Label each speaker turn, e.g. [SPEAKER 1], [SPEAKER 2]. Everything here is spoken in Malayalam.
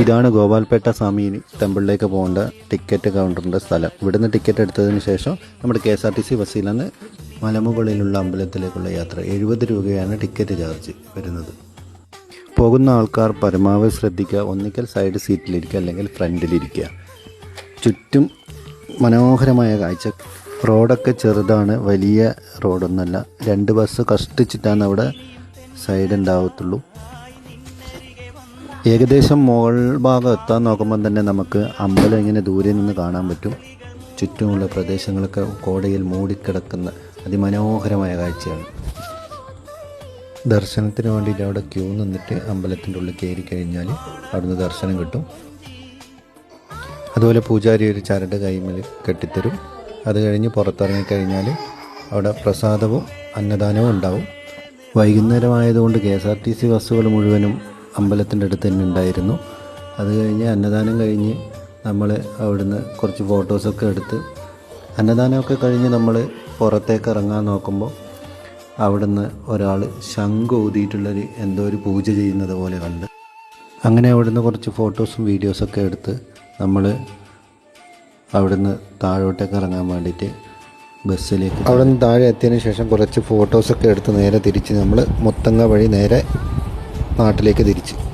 [SPEAKER 1] ഇതാണ് ഗോപാൽപേട്ട സ്വാമി ടെമ്പിളിലേക്ക് പോകേണ്ട ടിക്കറ്റ് കൗണ്ടറിന്റെ സ്ഥലം. ഇവിടുന്ന് ടിക്കറ്റ് എടുത്തതിന് ശേഷം നമ്മുടെ K S R T C നിന്ന് മലമുകളിലുള്ള അമ്പലത്തിലേക്കുള്ള യാത്ര. എഴുപത് രൂപയാണ് ടിക്കറ്റ് ചാർജ് വരുന്നത്. പോകുന്ന ആൾക്കാർ പരമാവധി ശ്രദ്ധിക്കുക. ഒന്നിക്കൽ സൈഡ് സീറ്റിലിരിക്കുക അല്ലെങ്കിൽ ഫ്രണ്ടിലിരിക്കുക. ചുറ്റും മനോഹരമായ കാഴ്ച. റോഡൊക്കെ ചെറുതാണ് വലിയ റോഡൊന്നുമല്ല. രണ്ട് ബസ് കഷ്ടിച്ചിട്ടാണ് അവിടെ സൈഡ് ഉണ്ടാവത്തുള്ളൂ. ഏകദേശം മുകൾ ഭാഗം എത്താൻ നോക്കുമ്പോൾ തന്നെ നമുക്ക് അമ്പലം ഇങ്ങനെ ദൂരെ നിന്ന് കാണാൻ പറ്റും. ചുറ്റുമുള്ള പ്രദേശങ്ങളൊക്കെ കോടയിൽ മൂടിക്കിടക്കുന്ന അതിമനോഹരമായ കാഴ്ചയാണ്. ദർശനത്തിന് വേണ്ടിയിട്ട് അവിടെ ക്യൂ നിന്നിട്ട് അമ്പലത്തിന്റെ ഉള്ളിൽ കയറി കഴിഞ്ഞാൽ അവിടുന്ന് ദർശനം കിട്ടും. അതുപോലെ പൂജാരി ഒരു ചരട് കൈമൽ കെട്ടിത്തരും. അത് കഴിഞ്ഞ് പുറത്തിറങ്ങിക്കഴിഞ്ഞാൽ അവിടെ പ്രസാദവും അന്നദാനവും ഉണ്ടാവും. വൈകുന്നേരമായതുകൊണ്ട് K S R T C ബസ്സുകൾ മുഴുവനും അമ്പലത്തിന്റെ അടുത്ത് തന്നെ ഉണ്ടായിരുന്നു. അത് കഴിഞ്ഞ് അന്നദാനം കഴിഞ്ഞ് നമ്മൾ അവിടുന്ന് കുറച്ച് ഫോട്ടോസൊക്കെ എടുത്ത് അന്നദാനമൊക്കെ കഴിഞ്ഞ് നമ്മൾ പുറത്തേക്ക് ഇറങ്ങാൻ നോക്കുമ്പോൾ അവിടുന്ന് ഒരാൾ ശംഖ് ഊതിയിട്ടുള്ളൊരു എന്തോ ഒരു പൂജ ചെയ്യുന്നത് പോലെ കണ്ട്. അങ്ങനെ അവിടുന്ന് കുറച്ച് ഫോട്ടോസും വീഡിയോസൊക്കെ എടുത്ത് നമ്മൾ അവിടുന്ന് താഴോട്ടേക്ക് ഇറങ്ങാൻ വേണ്ടിയിട്ട് ബസ്സിലേക്ക് അവിടെ നിന്ന് താഴെ എത്തിയതിന് ശേഷം കുറച്ച് ഫോട്ടോസൊക്കെ എടുത്ത് നേരെ തിരിച്ച് നമ്മൾ മുത്തങ്ങ വഴി നേരെ നാട്ടിലേക്ക് തിരിച്ച്.